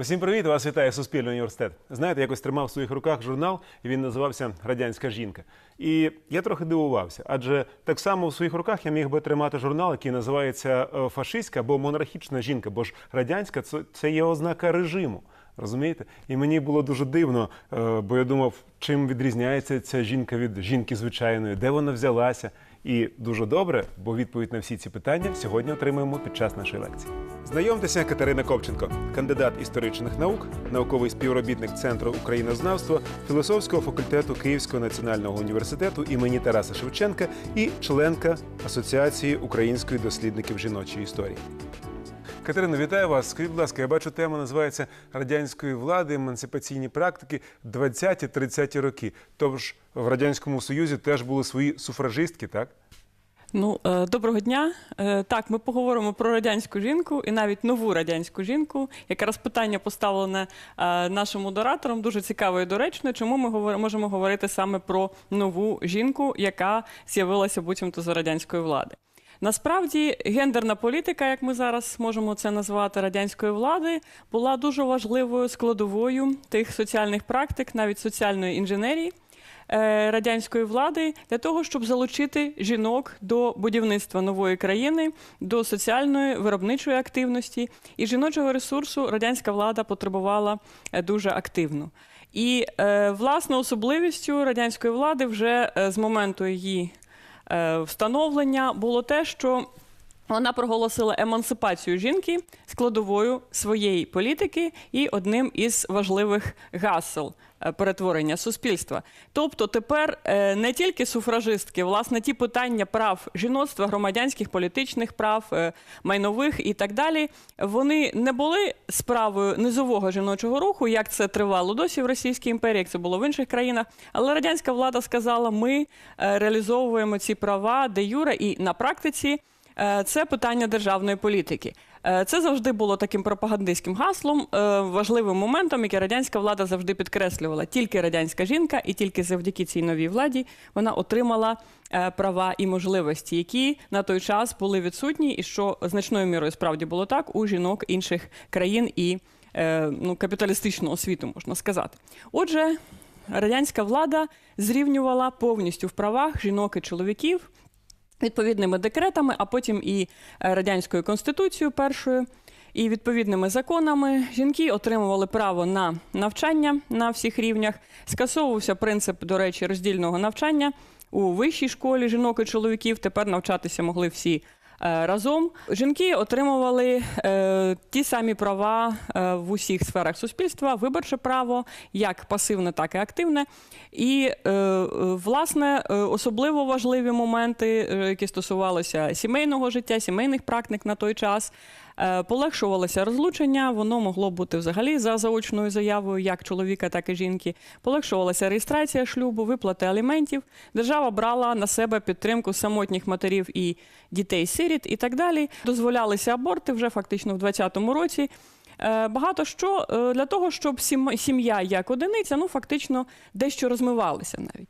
Всім привіт! Вас вітає Суспільний університет. Знаєте, якось тримав в своїх руках журнал, і він називався Радянська жінка. І я трохи дивувався, адже так само в своїх руках я міг би тримати журнал, який називається е, фашистська або монархічна жінка, бо ж радянська це є ознака режиму. Розумієте? І мені було дуже дивно, е, бо я думав, чим відрізняється ця жінка від жінки звичайної, де вона взялася. І дуже добре, бо відповідь на всі ці питання сьогодні отримаємо під час нашої лекції. Знайомтеся, Катерина Ковченко, кандидат історичних наук, науковий співробітник Центру українознавства, філософського факультету Київського національного університету імені Тараса Шевченка і членка Асоціації української дослідників жіночої історії. Катерино, вітаю вас. Скажіть, будь ласка, я бачу, тема називається радянської влади, емансипаційні практики 20-30 роки. Тож в радянському союзі теж були свої суфражистки, так? Ну, е, доброго дня. Е, Так, ми поговоримо про радянську жінку і навіть нову радянську жінку. Якраз питання поставлене е, нашим модератором, дуже цікаво і доречно. Чому ми можемо говорити саме про нову жінку, яка з'явилася буцімто за радянської влади? Насправді, гендерна політика, як ми зараз можемо це назвати радянської влади, була дуже важливою складовою тих соціальних практик, навіть соціальної інженерії е, радянської влади для того, щоб залучити жінок до будівництва нової країни, до соціальної виробничої активності і жіночого ресурсу радянська влада потребувала е, дуже активно. І е, власне особливістю радянської влади вже з моменту її встановлення було те, що вона проголосила емансипацію жінки складовою своєї політики і одним із важливих гасел. е, перетворення суспільства. Тобто тепер е, не тільки суфражистки, власне, ті питання прав жіноцтва, громадянських політичних прав, е, майнових і так далі, вони не були справою низового жіночого руху, як це тривало досі в Російській імперії, як це було в інших країнах. Але радянська влада сказала, ми е, реалізовуємо ці права де юре і на практиці. Е, Це питання державної політики. Е, Це завжди було таким пропагандистським гаслом, е, важливим моментом, який радянська влада завжди підкреслювала. Тільки радянська жінка, і тільки завдяки цій новій владі вона отримала е, права і можливості, які на той час були відсутні, і що значною мірою справді було так у жінок інших країн і ну, капіталістичного світу, можна сказати. Отже, радянська влада зрівнювала повністю в правах жінок і чоловіків відповідними декретами, а потім і е, радянською конституцією першою. І відповідними законами жінки отримували право на навчання на всіх рівнях. Скасовувався принцип, до речі, роздільного навчання у вищій школі жінок і чоловіків. Тепер навчатися могли всі разом. Жінки отримували е, ті самі права е, в усіх сферах суспільства: виборче право, як пасивне, так і активне. І е, е, власне е, особливо важливі моменти, е, які стосувалися сімейного життя, сімейних практик на той час. Е, Полегшувалося розлучення, воно могло бути взагалі за заочною заявою як чоловіка, так і жінки. Полегшувалася реєстрація шлюбу, виплати аліментів. Держава брала на себе підтримку самотніх матерів і дітей-сиріт і так далі. Дозволялися аборти вже фактично в 20-му році. Е, Багато що е, для того, щоб сім- сім'я як одиниця, ну фактично дещо розмивалася навіть.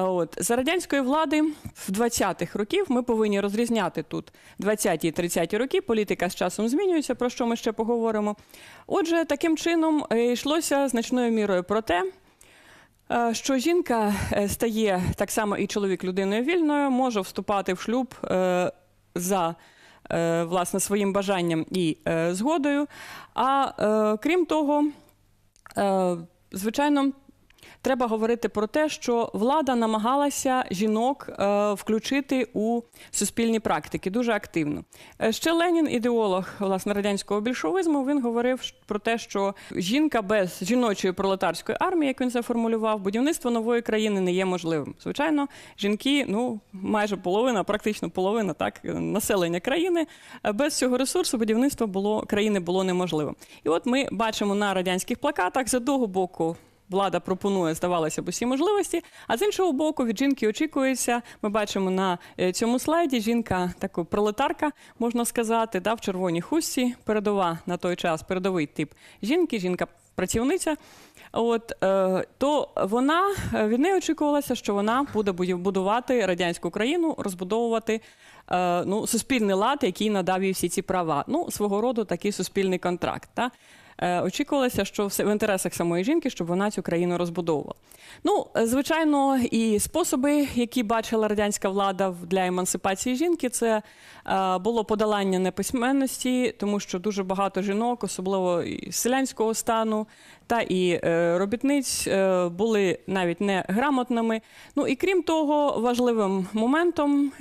От за радянської влади в 20-х років ми повинні розрізняти тут 20-ті і 30-ті роки. Політика з часом змінюється, про що ми ще поговоримо. Отже, таким чином е, йшлося значною мірою про те, е, що жінка е, стає так само і чоловік людиною вільною, може вступати в шлюб за власне своїм бажанням і згодою. А крім того, звичайно. Треба говорити про те, що влада намагалася жінок е, включити у суспільні практики дуже активно. Е, ще Ленін, ідеолог власне радянського більшовизму, він говорив про те, що жінка без жіночої пролетарської армії, як він це формулював, будівництво нової країни не є можливим. Звичайно, жінки, ну майже половина, практично половина так населення країни. е, Без цього ресурсу будівництво було країни було неможливим. І от ми бачимо на радянських плакатах з одного боку. Влада пропонує, здавалося б, усі можливості. А з іншого боку, від жінки очікується. Ми бачимо на е, цьому слайді жінка, така пролетарка, можна сказати, да, в червоній хустці, передова на той час, передовий тип жінки, жінка-працівниця. От е, то вона е, від неї очікувалося, що вона буде будувати радянську країну, розбудовувати ну, суспільний лад, який надав їй всі ці права. Ну, свого роду такий суспільний контракт. Та? Е, очікувалося, що все в інтересах самої жінки, щоб вона цю країну розбудовувала. Ну, е, звичайно, і способи, які бачила радянська влада для емансипації жінки, це е, було подолання неписьменності, тому що дуже багато жінок, особливо селянського стану, та і робітниць були навіть не грамотними. Ну і крім того, важливим моментом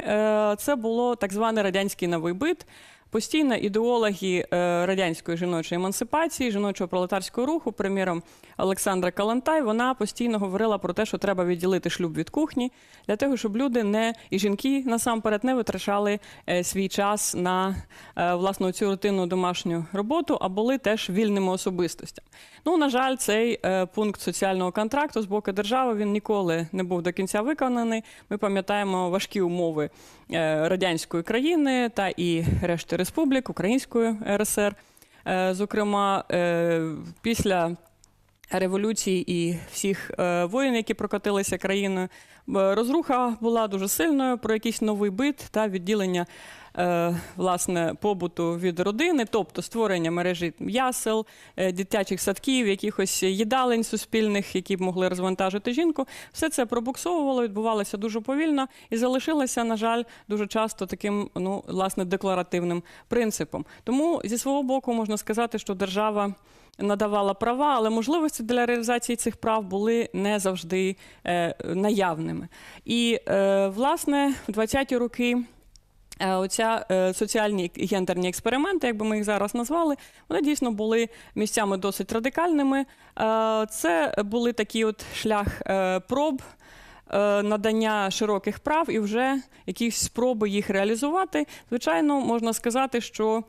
це було так званий радянський новий бит. Постійно ідеологи е, радянської жіночої емансипації, жіночого пролетарського руху, приміром Олександра Калантай, вона постійно говорила про те, що треба відділити шлюб від кухні для того, щоб люди не і жінки насамперед не витрачали е, свій час на власну цю рутинну домашню роботу, а були теж вільними особистостями. Ну, на жаль, цей е, пункт соціального контракту з боку держави він ніколи не був до кінця виконаний. Ми пам'ятаємо важкі умови е, радянської країни та і решти республік, Української РСР. Е, Зокрема, е, після революції і всіх е, воїн, які прокотилися країною, розруха була дуже сильною про якийсь новий бит та відділення е, власне побуту від родини, тобто створення мережі ясел, е, дитячих садків, якихось їдалень суспільних, які б могли розвантажити жінку. Все це пробуксовувало, відбувалося дуже повільно і залишилося, на жаль, дуже часто таким ну власне декларативним принципом. Тому зі свого боку можна сказати, що держава. Надавала права, але можливості для реалізації цих прав були не завжди е, наявними. І, е, власне, в 20-ті роки Е, Оця е, соціальні гендерні експерименти, як би ми їх зараз назвали, вони дійсно були місцями досить радикальними. Е, Це були такі от шлях проб. Надання широких прав і вже якісь спроби їх реалізувати. Звичайно, можна сказати, що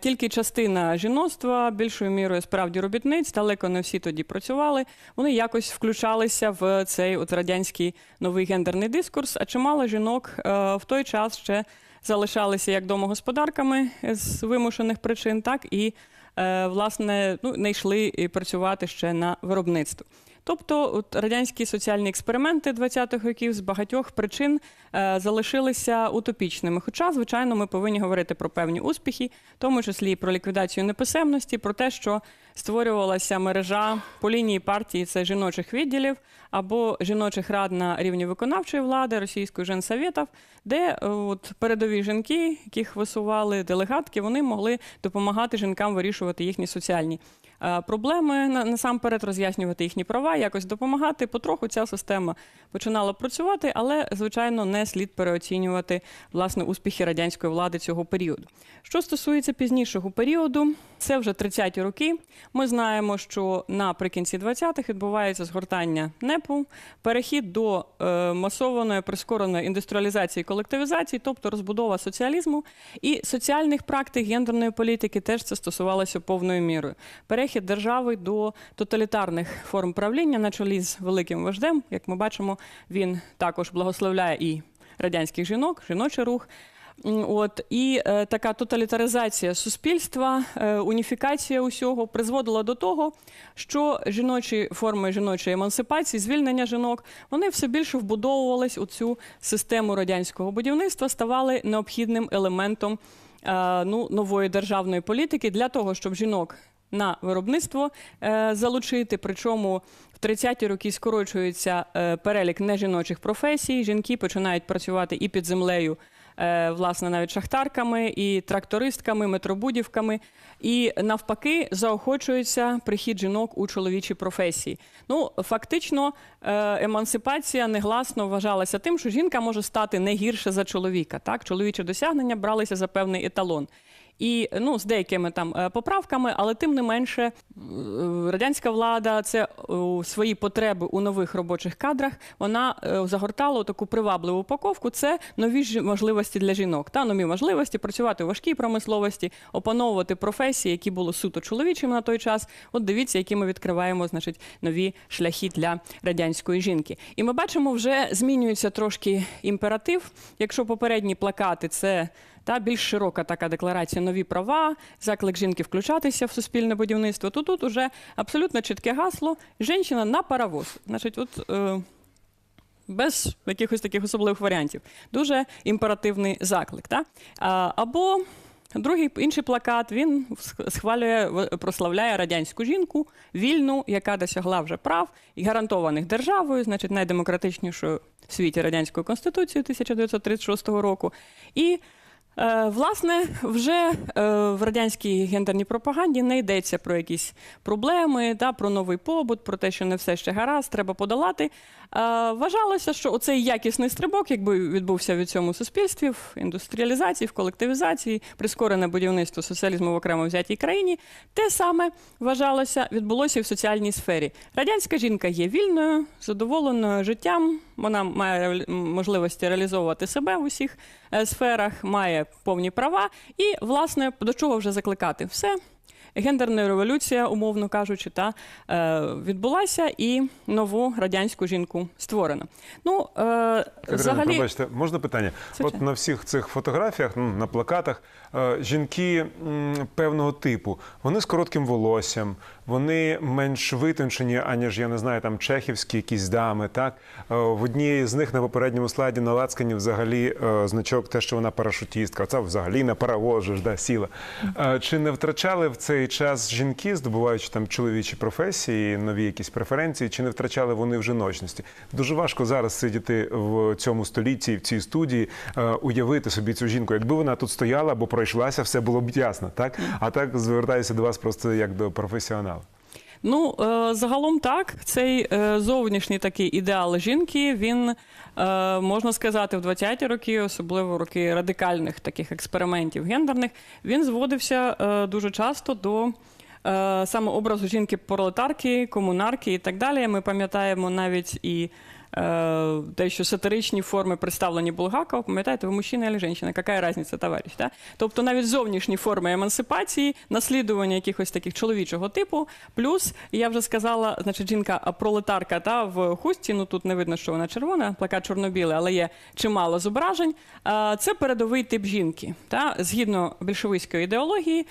тільки частина жіноцтва, більшою мірою справді робітниць, далеко не всі тоді працювали. Вони якось включалися в цей от радянський новий гендерний дискурс. А чимало жінок е, в той час ще залишалися як домогосподарками з вимушених причин, так і е, власне ну, не йшли працювати ще на виробництво. Тобто, от радянські соціальні експерименти 20-х років з багатьох причин е, залишилися утопічними. Хоча, звичайно, ми повинні говорити про певні успіхи, в тому числі і про ліквідацію неписемності, про те, що створювалася мережа по лінії партії це жіночих відділів або жіночих рад на рівні виконавчої влади російської женсоветів, де е, от передові жінки, яких висували делегатки, вони могли допомагати жінкам вирішувати їхні соціальні проблеми, насамперед роз'яснювати їхні права, якось допомагати. Потроху ця система починала працювати, але звичайно не слід переоцінювати власне успіхи радянської влади цього періоду. Що стосується пізнішого періоду, це вже 30-ті роки. Ми знаємо, що наприкінці 20-х відбувається згортання НЕПу, перехід до е, масованої прискореної індустріалізації і колективізації, тобто розбудова соціалізму і соціальних практик гендерної політики теж це стосувалося повною мірою. Перехід держави до тоталітарних форм правління на чолі з великим вождем, як ми бачимо, він також благословляє і радянських жінок, жіночий рух. От і е, така тоталітаризація суспільства, е, уніфікація усього призводила до того, що жіночі форми жіночої емансипації, звільнення жінок, вони все більше вбудовувались у цю систему радянського будівництва, ставали необхідним елементом е, ну, нової державної політики для того, щоб жінок на виробництво е, залучити. Причому в 30-ті роки скорочується е, перелік нежіночих професій. Жінки починають працювати і під землею. е, Власне, навіть шахтарками, і трактористками, метробудівками, і навпаки заохочується прихід жінок у чоловічі професії. Ну, фактично, емансипація негласно вважалася тим, що жінка може стати не гірше за чоловіка. Так, чоловічі досягнення бралися за певний еталон. І ну, з деякими там е, поправками, але тим не менше, е, радянська влада це е, свої потреби у нових робочих кадрах. Вона загортала таку привабливу упаковку. Це нові можливості для жінок. Та нові можливості працювати у важкій промисловості, опановувати професії, які були суто чоловічими на той час. От дивіться, які ми відкриваємо, значить, нові шляхи для радянської жінки. І ми бачимо, вже змінюється трошки імператив. Якщо попередні плакати це та більш широка така декларація нові права, заклик жінки включатися в суспільне будівництво. То тут уже абсолютно чітке гасло жінка на паровоз. Значить, от. Е, без якихось таких особливих варіантів. Дуже імперативний заклик. Та? А, або Другий інший плакат він схвалює, прославляє радянську жінку, вільну, яка досягла вже прав і гарантованих державою, значить найдемократичнішою в світі радянською конституцією 1936 року. І власне, вже е, в радянській гендерній пропаганді не йдеться про якісь проблеми, да, про новий побут, про те, що не все ще гаразд, треба подолати. Е, вважалося, що оцей якісний стрибок, якби відбувся в цьому суспільстві, в індустріалізації, в колективізації, прискорене будівництво соціалізму в окремо взятій країні, те саме вважалося, відбулося і в соціальній сфері. Радянська жінка є вільною, задоволеною життям. Вона має можливості реалізовувати себе в усіх е, сферах, має повні права. І, власне, до чого вже закликати? Все. Гендерна революція, умовно кажучи, та е, відбулася, і нову радянську жінку створено. Ну, е, Катерина, взагалі, пробачте, можна питання? Звичайно. От на всіх цих фотографіях, ну, на плакатах, е, жінки певного типу, вони з коротким волоссям, вони менш витончені, аніж я не знаю, там чехівські якісь дами. Так Е, в одній з них на попередньому слайді на лацкані взагалі е, значок, те, що вона парашутістка. Це взагалі на паровоз ж да, сіла. Е, Чи не втрачали в цей час жінки, здобуваючи там чоловічі професії, нові якісь преференції, чи не втрачали вони в жіночності? Дуже важко зараз сидіти в цьому столітті, в цій студії, е, уявити собі цю жінку. Якби вона тут стояла або пройшлася, все було б ясно, так? А так звертаюся до вас просто як до професіонала. Ну, е, загалом так, цей е, зовнішній такий ідеал жінки, він, е, можна сказати, в 20-ті роки, особливо роки радикальних таких експериментів гендерних, він зводився дуже часто до. Саме образу жінки-пролетарки, комунарки і так далі. Ми пам'ятаємо навіть і е, те, що сатиричні форми представлені Булгакова, пам'ятаєте, ви мужчина або жінка, яка різниця, товариш? Да? Тобто навіть зовнішні форми емансипації, наслідування якихось таких чоловічого типу, плюс, я вже сказала, значить, жінка-пролетарка та в хустці, ну тут не видно, що вона червона, плакат чорно-білий, але є чимало зображень. Е, Це передовий тип жінки. Та? Згідно більшовицької ідеології,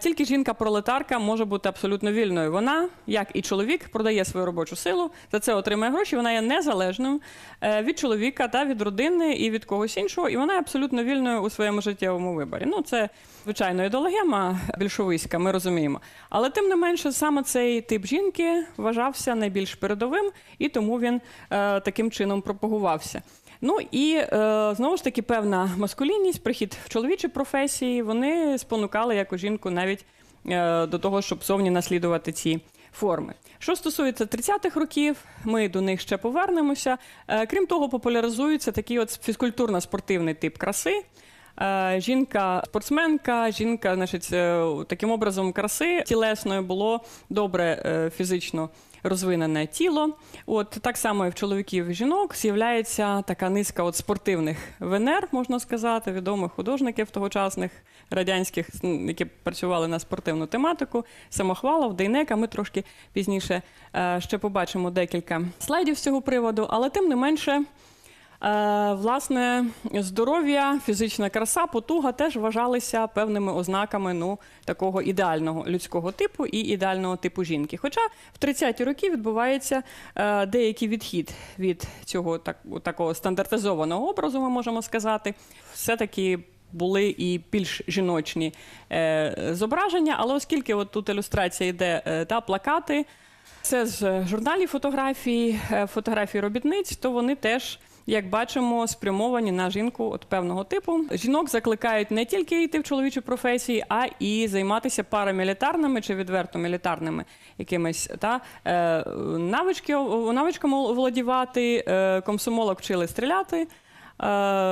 Тільки жінка-пролетарка може бути абсолютно вільною. Вона, як і чоловік, продає свою робочу силу, за це отримує гроші. Вона є незалежною е, від чоловіка та від родини і від когось іншого, і вона є абсолютно вільною у своєму життєвому виборі. Ну, це звичайно ідеологема більшовицька, ми розуміємо. Але тим не менше, саме цей тип жінки вважався найбільш передовим, і тому він е, таким чином пропагувався. Ну і е, знову ж таки певна маскулінність, прихід в чоловічі професії, вони спонукали яку жінку навіть е, до того, щоб зовні наслідувати ці форми. Що стосується 30-х років, ми до них ще повернемося. Е, крім того, популяризується такий от фізкультурно-спортивний тип краси. Жінка-спортсменка, жінка, значить, таким образом краси тілесною було добре фізично розвинене тіло. От так само і в чоловіків і жінок з'являється така низка от спортивних венер, можна сказати, відомих художників тогочасних радянських, які працювали на спортивну тематику. Самохвалов, Дейнека. Ми трошки пізніше е, ще побачимо декілька слайдів з цього приводу, але тим не менше. Е, Власне, здоров'я, фізична краса, потуга теж вважалися певними ознаками ну, такого ідеального людського типу і ідеального типу жінки. Хоча в 30-ті роки відбувається е, деякий відхід від цього так, такого стандартизованого образу, ми можемо сказати. Все-таки були і більш жіночні е, зображення, але оскільки от тут ілюстрація йде е, та плакати, це з журналів фотографій, е, фотографій робітниць, то вони теж. Як бачимо, спрямовані на жінку от певного типу. Жінок закликають не тільки йти в чоловічі професії, а і займатися парамілітарними чи відверто мілітарними якимись та е, навички, навичками володівати. Е, комсомолок вчили стріляти, е,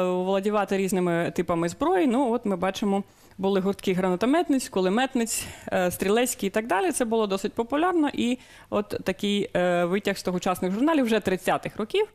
володівати різними типами зброї. Ну, от ми бачимо, були гуртки гранатометниць, кулеметниць, стрілецькі і так далі. Це було досить популярно. І от такий витяг з тогочасних журналів вже 30-х років.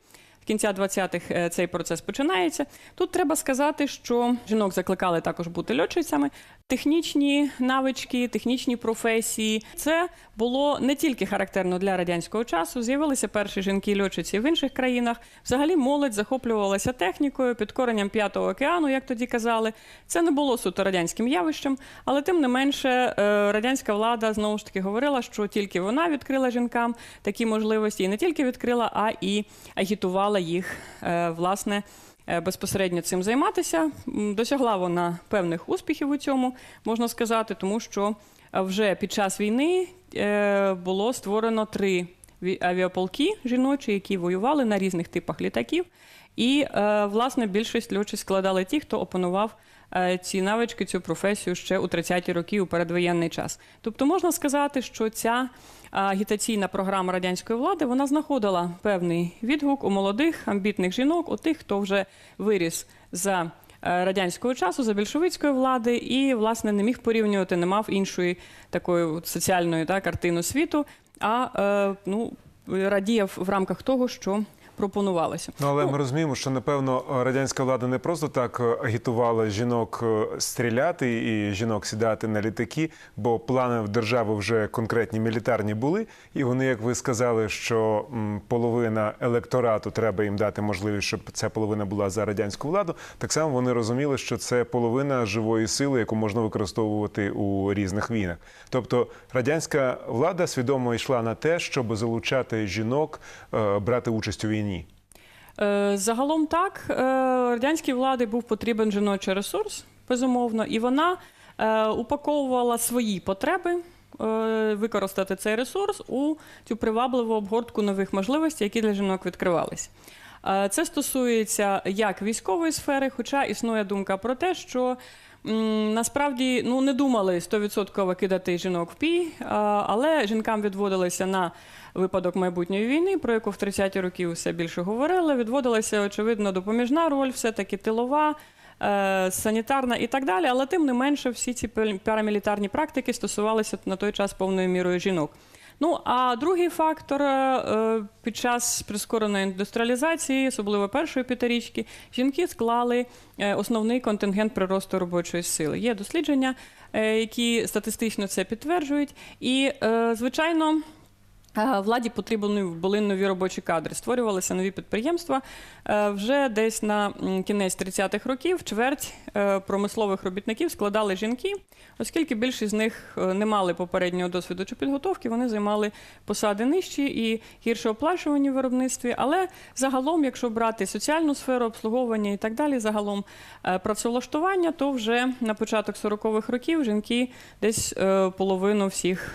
Кінця 20-х е, цей процес починається. Тут треба сказати, що жінок закликали також бути льотчицями. Технічні навички, технічні професії. Це було не тільки характерно для радянського часу. З'явилися перші жінки-льотчиці в інших країнах. Взагалі молодь захоплювалася технікою, підкоренням п'ятого океану, як тоді казали. Це не було суто радянським явищем, але тим не менше е, радянська влада знову ж таки говорила, що тільки вона відкрила жінкам такі можливості, і не тільки відкрила, а і агітувала їх е, власне безпосередньо цим займатися. Досягла вона певних успіхів у цьому, можна сказати, тому що е, вже під час війни е, було створено три ві- авіаполки жіночі, які воювали на різних типах літаків. І, е, власне, більшість льотчиків складали ті, хто опанував е, ці навички, цю професію ще у 30-ті роки, у передвоєнний час. Тобто можна сказати, що ця агітаційна програма радянської влади вона знаходила певний відгук у молодих амбітних жінок, у тих, хто вже виріс за е, радянського часу, за більшовицької влади, і власне не міг порівнювати, не мав іншої такої соціальної та, картини світу, а е, ну, радіяв в рамках того, що пропонувалося. Ну, але ми розуміємо, що напевно радянська влада не просто так е, агітувала жінок е, стріляти і жінок сідати на літаки, бо плани в держави вже конкретні мілітарні були. І вони, як ви сказали, що половина електорату треба їм дати можливість, щоб ця половина була за радянську владу. Так само вони розуміли, що це половина живої сили, яку можна використовувати у різних війнах. Тобто радянська влада свідомо йшла на те, щоб залучати жінок е, брати участь у війні. Е, Загалом так, е, радянській владі був потрібен жіночий ресурс, безумовно, і вона е, упаковувала свої потреби. Використати цей ресурс у цю привабливу обгортку нових можливостей, які для жінок відкривалися. Це стосується як військової сфери, хоча існує думка про те, що насправді ну, не думали 100% кидати жінок в пій, але жінкам відводилися на випадок майбутньої війни, про яку в 30-ті роки все більше говорили. Відводилася, очевидно, допоміжна роль, все-таки тилова. е, Санітарна і так далі, але тим не менше всі ці парамілітарні практики стосувалися на той час повною мірою жінок. Ну а другий фактор е, під час прискореної індустріалізації, особливо першої п'ятирічки, жінки склали е, основний контингент приросту робочої сили. Є дослідження, е, які статистично це підтверджують, і е, звичайно. Е, Владі потрібні були нові робочі кадри. Створювалися нові підприємства. Е, Вже десь на кінець 30-х років чверть е, промислових робітників складали жінки, оскільки більшість з них не мали попереднього досвіду чи підготовки, вони займали посади нижчі і гірше оплачувані в виробництві. Але загалом, якщо брати соціальну сферу, обслуговування і так далі, загалом працевлаштування, то вже на початок 40-х років жінки десь половину всіх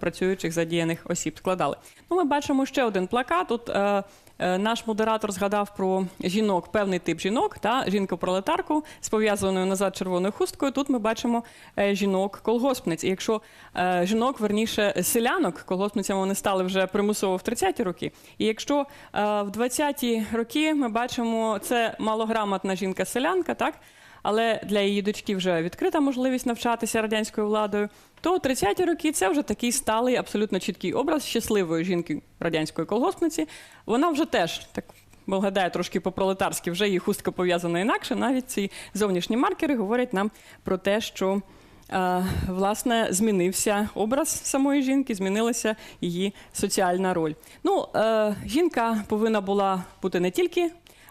працюючих задіяних осіб складали. Ну, ми бачимо ще один плакат. Тут е, е, наш модератор згадав про жінок, певний тип жінок, та жінку-пролетарку з пов'язаною назад червоною хусткою. Тут ми бачимо е, жінок-колгоспниць. І якщо е, жінок, верніше селянок, колгоспницями вони стали вже примусово в 30-ті роки. І якщо е, в 20-ті роки ми бачимо це малограмотна жінка-селянка, так? Але для її дочки вже відкрита можливість навчатися радянською владою. То 30-ті роки це вже такий сталий, абсолютно чіткий образ щасливої жінки радянської колгоспниці. Вона вже теж так виглядає трошки по-пролетарськи, вже її хустка пов'язана інакше. Навіть ці зовнішні маркери говорять нам про те, що. е, Власне, змінився образ самої жінки, змінилася її соціальна роль. Ну, е, жінка повинна була бути не тільки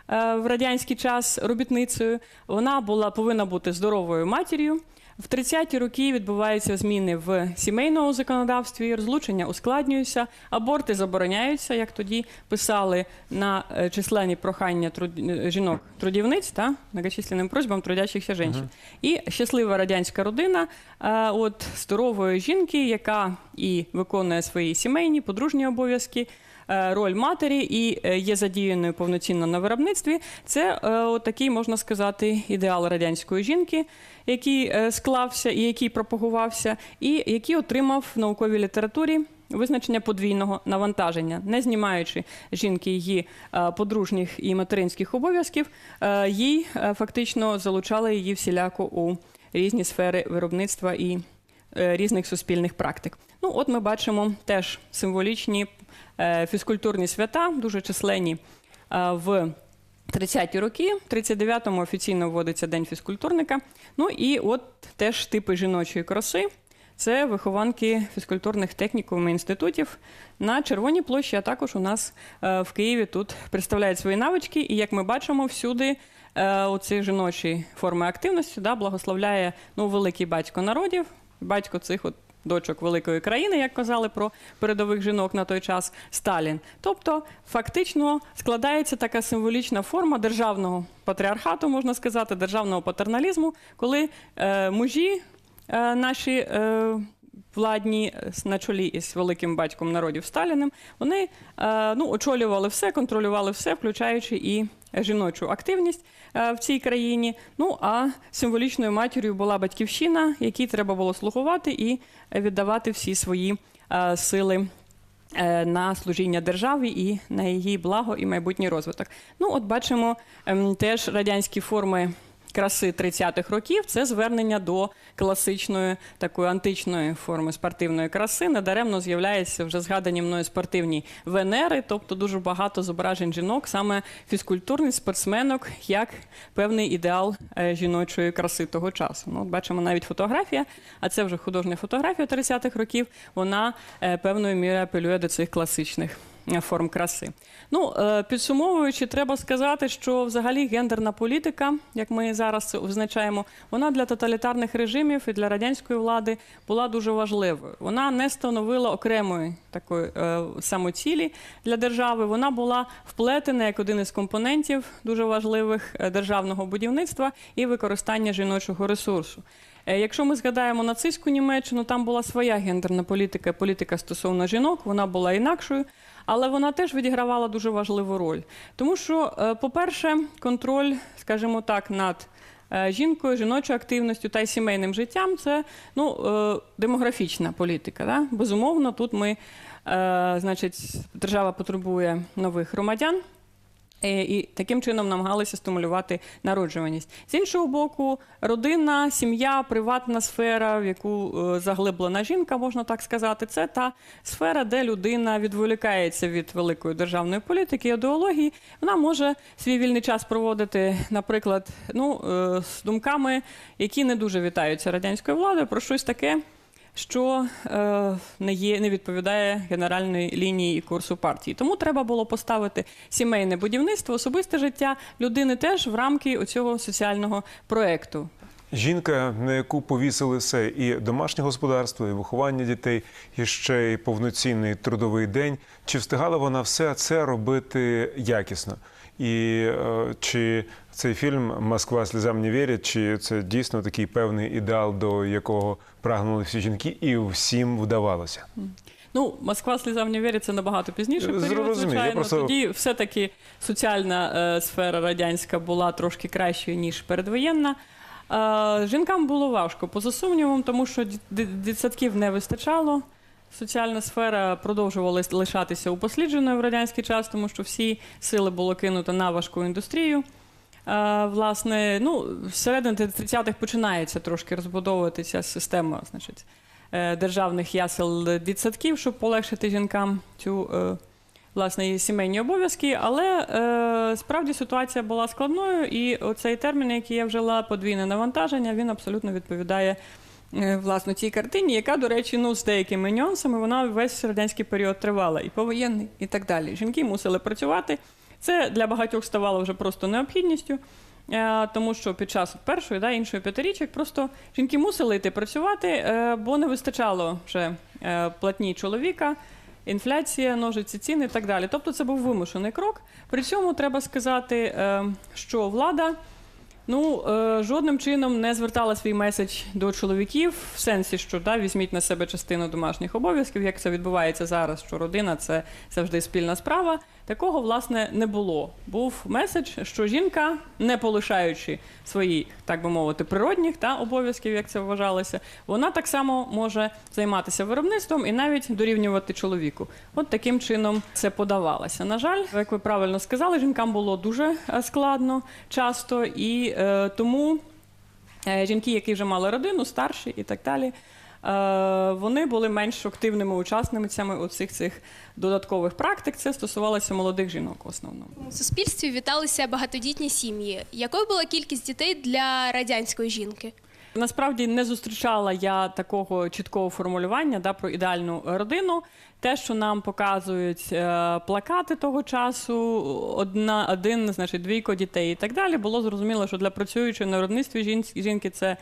в радянський час робітницею. Вона була повинна бути здоровою матір'ю. В 30-ті роки відбуваються зміни в сімейному законодавстві, розлучення ускладнюються, аборти забороняються, як тоді писали на е, численні прохання труд... е, жінок трудівниць та многочисленним просьбам трудящихся жінок. І щаслива радянська родина е, от здорової жінки, яка і виконує свої сімейні, подружні обов'язки е, роль матері і е, є задіяною повноцінно на виробництві. Це е, такий, можна сказати, ідеал радянської жінки, який е, склався і який пропагувався, і який отримав в науковій літературі. Визначення подвійного навантаження, не знімаючи жінки її е, подружніх і материнських обов'язків, е, їй е, фактично залучали її всіляко у різні сфери виробництва і е, різних суспільних практик. Ну, от ми бачимо теж символічні е, фізкультурні свята, дуже численні е, в 30-ті роки. В 39-му офіційно вводиться День фізкультурника. Ну і от теж типи жіночої краси. Це вихованки фізкультурних технікумів і інститутів на Червоній площі, а також у нас е, в Києві тут представляють свої навички. І як ми бачимо, всюди оці жіночі форми активності да, благословляє ну, великий батько народів, батько цих от дочок великої країни, як казали про передових жінок на той час Сталін. Тобто, фактично складається така символічна форма державного патріархату, можна сказати, державного патерналізму, коли е, мужі е, наші. Е, Владні е, на чолі із великим батьком народів Сталіним, вони е, ну, очолювали все, контролювали все, включаючи і жіночу активність в цій країні. Ну а символічною матір'ю була батьківщина, якій треба було слугувати і віддавати всі свої е, сили е, на служіння державі і на її благо і майбутній розвиток. Ну, от бачимо ем, теж радянські форми. Краси 30-х років це звернення до класичної такої античної форми спортивної краси. Недаремно з'являються вже згадані мною спортивні венери, тобто дуже багато зображень жінок, саме фізкультурних спортсменок, як певний ідеал е, жіночої краси того часу. Ну, бачимо навіть фотографія, а це вже художня фотографія 30-х років. Вона е, певною мірою апелює до цих класичних форм краси. Ну, е, підсумовуючи, треба сказати, що взагалі гендерна політика, як ми зараз визначаємо, вона для тоталітарних режимів і для радянської влади була дуже важливою. Вона не становила окремої такої е, самоцілі для держави. Вона була вплетена як один із компонентів дуже важливих е, державного будівництва і використання жіночого ресурсу. Якщо ми згадаємо нацистську Німеччину, там була своя гендерна політика, політика стосовно жінок, вона була інакшою, але вона теж відігравала дуже важливу роль. Тому що, е, по-перше, контроль, скажімо так, над е, жінкою, жіночою активністю та й сімейним життям це ну, е, демографічна політика. Да? Безумовно, тут ми, значить, держава потребує нових громадян. Е, І таким чином намагалися стимулювати народжуваність. З іншого боку, родина, сім'я, приватна сфера, в яку е, заглиблена жінка, можна так сказати, це та сфера, де людина відволікається від великої державної політики ідеології. Вона може свій вільний час проводити, наприклад, ну, е, з думками, які не дуже вітаються радянською владою, про щось таке що е, не є, не відповідає генеральної лінії і курсу партії. Тому треба було поставити сімейне будівництво, особисте життя людини теж в рамки цього соціального проекту. Жінка, на яку повісили все і домашнє господарство, і виховання дітей, і ще й повноцінний трудовий день. Чи встигала вона все це робити якісно? І е, чи цей фільм Москва сльозам не вірить, чи це дійсно такий певний ідеал, до якого прагнули всі жінки, і всім вдавалося? Ну, Москва слізам не вірить, це набагато пізніше. період, звичайно. просто- Тоді все-таки соціальна е, сфера радянська була трошки кращою, ніж передвоєнна. Е, жінкам було важко, поза сумнівом, тому що дитсадків не вистачало. Соціальна сфера продовжувала лишатися упослідженою в радянський час, тому що всі сили було кинуто на важку індустрію. Власне, ну, середини 30-х починається трошки розбудовуватися система, значить, е, державних ясел дитсадків, щоб полегшити жінкам цю е, власне сімейні обов'язки. Але е, справді ситуація була складною, і оцей термін, який я вжила, подвійне навантаження, він абсолютно відповідає. Е, Власне, цій картині, яка, до речі, ну з деякими нюансами, вона весь радянський період тривала, і повоєнний, і так далі. Жінки мусили працювати. Це для багатьох ставало вже просто необхідністю. Е, Тому що під час першої да, іншої п'ятирічок просто жінки мусили йти працювати, е, бо не вистачало вже платні чоловіка, інфляція, ножиці ціни і так далі. Тобто це був вимушений крок. При цьому треба сказати, що влада ну, е, жодним чином не звертала свій меседж до чоловіків в сенсі, що да, візьміть на себе частину домашніх обов'язків, як це відбувається зараз, що родина це завжди спільна справа. Такого, власне, не було. Був меседж, що жінка, не полишаючи своїх, так би мовити, природних та обов'язків, як це вважалося, вона так само може займатися виробництвом і навіть дорівнювати чоловіку. От таким чином це подавалося. На жаль, як ви правильно сказали, жінкам було дуже е, складно часто, і е, тому е, жінки, які вже мали родину, старші і так далі. Е, Вони були менш активними учасницями у цих цих додаткових практик. Це стосувалося молодих жінок в основному. У суспільстві віталися багатодітні сім'ї. Якою була кількість дітей для радянської жінки? Насправді не зустрічала я такого чіткого формулювання да, про ідеальну родину. Те, що нам показують е, плакати того часу, одна, один, значить, двійко дітей і так далі, було зрозуміло, що для працюючої на виробництві жін- жінки це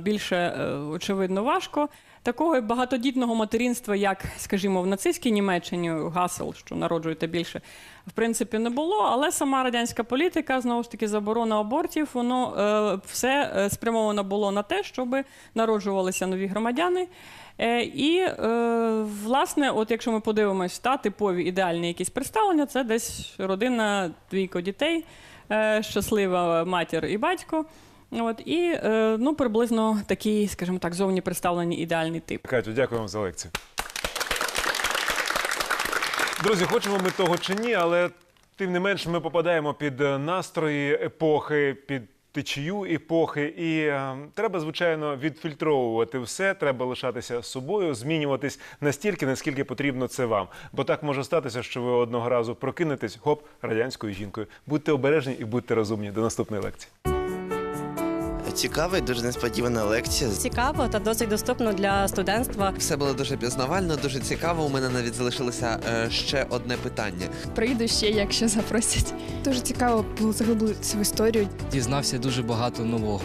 більше е, очевидно важко. такого багатодітного материнства, як, скажімо, в нацистській Німеччині гасел, що народжуєте більше, в принципі, не було. Але сама радянська політика, знову ж таки, заборона абортів, воно е, все е, спрямовано було на те, щоб народжувалися нові громадяни. Е, і, е, власне, от якщо ми подивимось, та типові ідеальні якісь представлення, це десь родина, двійко дітей, е, щаслива матір і батько. От, і е, ну, приблизно такий, скажімо так, зовні представлений ідеальний тип. Катю, дякую вам за лекцію. Друзі, хочемо ми того чи ні, але тим не менш ми попадаємо під е, настрої епохи, під течію епохи. І е, треба, звичайно, відфільтровувати все. Треба лишатися собою, змінюватись настільки, наскільки потрібно це вам. Бо так може статися, що ви одного разу прокинетесь гоп радянською жінкою. Будьте обережні і будьте розумні. До наступної лекції. Цікава і дуже несподівана лекція. Цікаво та досить доступно для студентства. Все було дуже пізнавально, дуже цікаво. У мене навіть залишилося е, ще одне питання. Прийду ще, якщо запросять. Дуже цікаво було заглибитися в історію. дізнався дуже багато нового.